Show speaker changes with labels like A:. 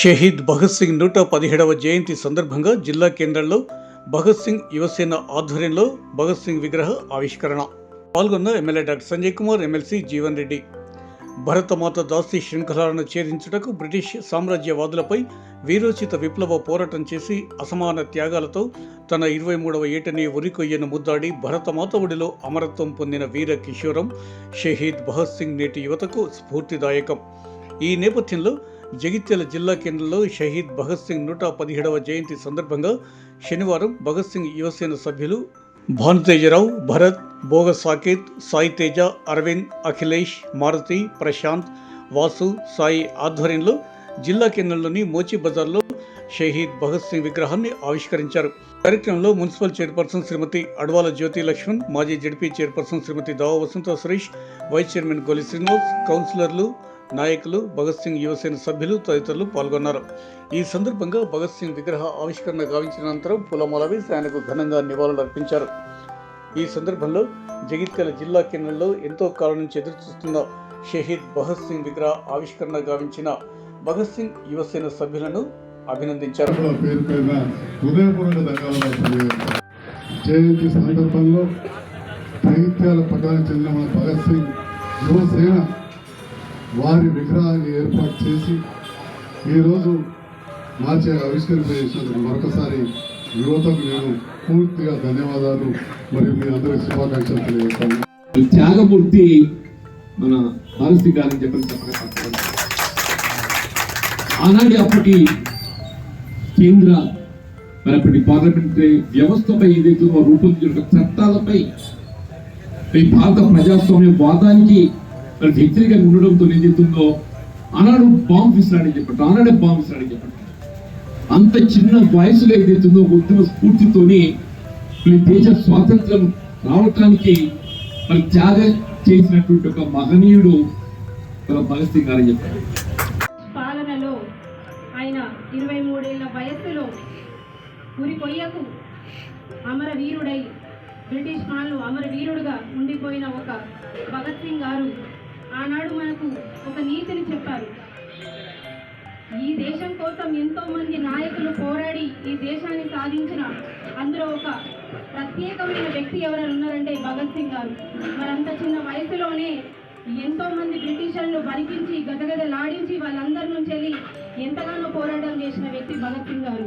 A: షహీద్ భగత్ సింగ్ నూట పదిహేడవ జయంతి సందర్భంగా జిల్లా కేంద్రంలో భగత్ సింగ్ యువసేన ఆధ్వర్యంలో భగత్ సింగ్ విగ్రహ ఆవిష్కరణ. పాల్గొన్న MLA doctor Sanjay Kumar MLC Jeevan Reddy. Bharat Mata దాసి శృంఖలాలను ఛేదించుటకు బ్రిటిష్ సామ్రాజ్యవాదులపై వీరోచిత విప్లవ పోరాటం చేసి అసమాన త్యాగాలతో తన ఇరవై మూడవ ఏటని ఉరికొయ్యను ముద్దాడి భరతమాత ఒడిలో అమరత్వం పొందిన వీర కిషోరం షహీద్ భగత్ సింగ్ నేటి యువతకు స్ఫూర్తిదాయకం. ఈ నేపథ్యంలో జగిత్యాల జిల్లా కేంద్రంలో షహీద్ భగత్ సింగ్ నూట పదిహేడవ జయంతి సందర్భంగా శనివారం భగత్ సింగ్ యువసేన సభ్యులు భానుతేజరావు భరత్ భోగ సాకేత్ సాయి తేజ అరవింద్ అఖిలేష్ మారుతి ప్రశాంత్ వాసు సాయి ఆధ్వర్యంలో జిల్లా కేంద్రంలోని మోచి బజార్లో షహీద్ భగత్ సింగ్ విగ్రహాన్ని ఆవిష్కరించారు. కార్యక్రమంలో మున్సిపల్ చైర్పర్సన్ శ్రీమతి అడవాల జ్యోతి లక్ష్మణ్ మాజీ ZP chairperson Srimati Dava Vasantha Suresh vice chairman Goli Srinivas కౌన్సిలర్లు నాయకులు భగత్ సింగ్ యువసేన సభ్యులు తదితరులు పాల్గొన్నారు. ఈ సందర్భంగా భగత్ సింగ్ విగ్రహ ఆవిష్కరణ గావించిన అనంతరం పూలమాల వేసి ఆయనకు ఘనంగా నివాళులు అర్పించారు. ఈ సందర్భంలో జగిత్యాల జిల్లా కేంద్రంలో ఎంతో కాలం నుంచి ఎదురుచూస్తున్న షహీద్ భగత్ సింగ్ విగ్రహ ఆవిష్కరణ గావించిన భగత్ సింగ్ యువసేన సభ్యులను అభినందించారు.
B: జయంతి సందర్భంలో జగిత్యాల పట్టణానికి చెందిన మన భగత్ సింగ్ యువసేన వారి విగ్రహాన్ని ఏర్పాటు చేసి ఈరోజు మార్చి ఆవిష్కరింపజేసినందుకు మరొకసారి యువతకు నేను పూర్తిగా ధన్యవాదాలు మరియు మీ అందరికి శుభాకాంక్షలు తెలియజేస్తాను.
C: త్యాగమూర్తి మన భారతి గారిని చెప్పిన చెప్పడం. ఆనాటి అప్పటి కేంద్ర మరి అప్పటి పార్లమెంటరీ వ్యవస్థపై ఏదైతే రూపొందించిన చట్టాలపై ఈ భారత ప్రజాస్వామ్య వాదానికి మరి వ్యతిరేకంగా ఉండడంతో ఏదైతుందో ఆనాడు బాంబు విసిరాడని చెప్పండి ఆనాడే బాంబు విసిరాడని చెప్పండి. అంత చిన్న వయసులో ఏదైతుందో ఉద్యమ స్ఫూర్తితోని మీ దేశ స్వాతంత్రం రావటానికి మరి త్యాగం చేసినటువంటి ఒక మహనీయుడు మన భగత్ సింగ్ గారు చెప్పారు
D: పాలనలో ఆయన ఇరవై మూడేళ్ళ వయస్సులో ఉరి కొయ్యకు అమరవీరుడై బ్రిటిష్ పాలన అమరవీరుడుగా ఉండిపోయిన ఒక భగత్ సింగ్ గారు ఆనాడు మనకు ఒక నీతిని చెప్పారు. ఈ దేశం కోసం ఎంతో మంది నాయకులు పోరాడి ఈ దేశాన్ని సాధించిన అందులో ఒక ప్రత్యేకమైన వ్యక్తి ఎవరైనా ఉన్నారంటే భగత్ సింగ్ గారు. మరంత చిన్న వయసులోనే ఎంతో మంది బ్రిటిషర్లు బలిపించి గదగదలాడించి వాళ్ళందరి నుంచి వెళ్ళి ఎంతగానో పోరాటం చేసిన వ్యక్తి భగత్ సింగ్ గారు.